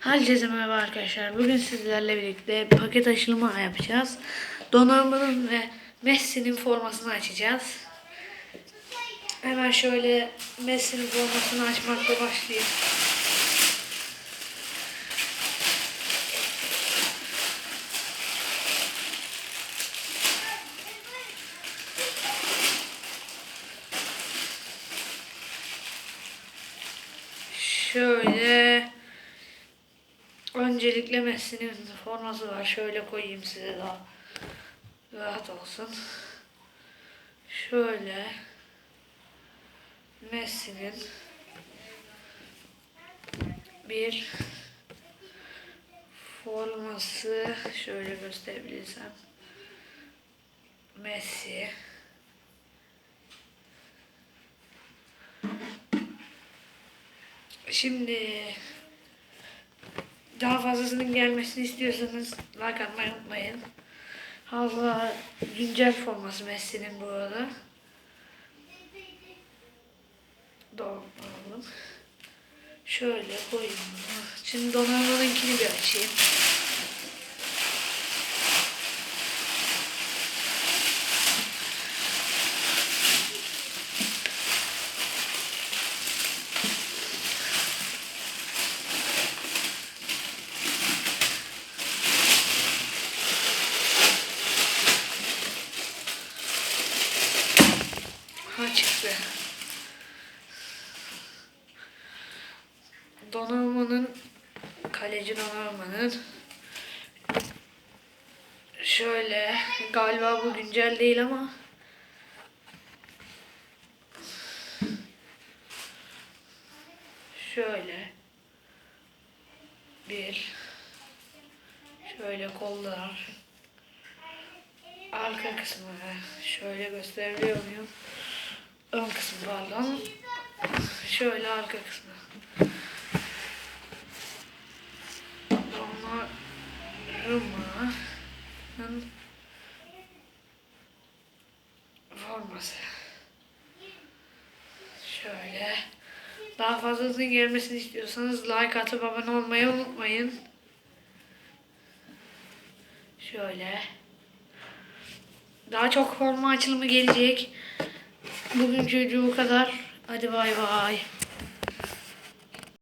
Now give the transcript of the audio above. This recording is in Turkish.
Herkese merhaba arkadaşlar. Bugün sizlerle birlikte paket açılımı yapacağız. Donnarumma'nın ve Messi'nin formasını açacağız. Hemen şöyle Messi'nin formasını açmakla başlayayım. Şöyle öncelikle Messi'nin forması var. Şöyle koyayım size daha rahat olsun. Şöyle Messi'nin bir forması şöyle gösterebilirsem Messi Şimdi daha fazlasının gelmesini istiyorsanız like atmayı unutmayın. Hala güncel forması Messi'nin bu arada. Doğru. Şöyle koyayım. Şimdi Donnarumma'nınkini bir açayım. Ha çıktı. Donnarumma'nın kaleci Donnarumma'nın şöyle galiba bu güncel değil ama şöyle bir şöyle kollar arka kısmı şöyle gösterebiliyor muyum? Ön kısmı pardon. Şöyle arka kısmı. Donnaruma'nın forması. Şöyle. Daha fazlasının gelmesini istiyorsanız like atıp abone olmayı unutmayın. Şöyle. Daha çok forma açılımı gelecek. Bugünkü video bu kadar. Hadi bay bay.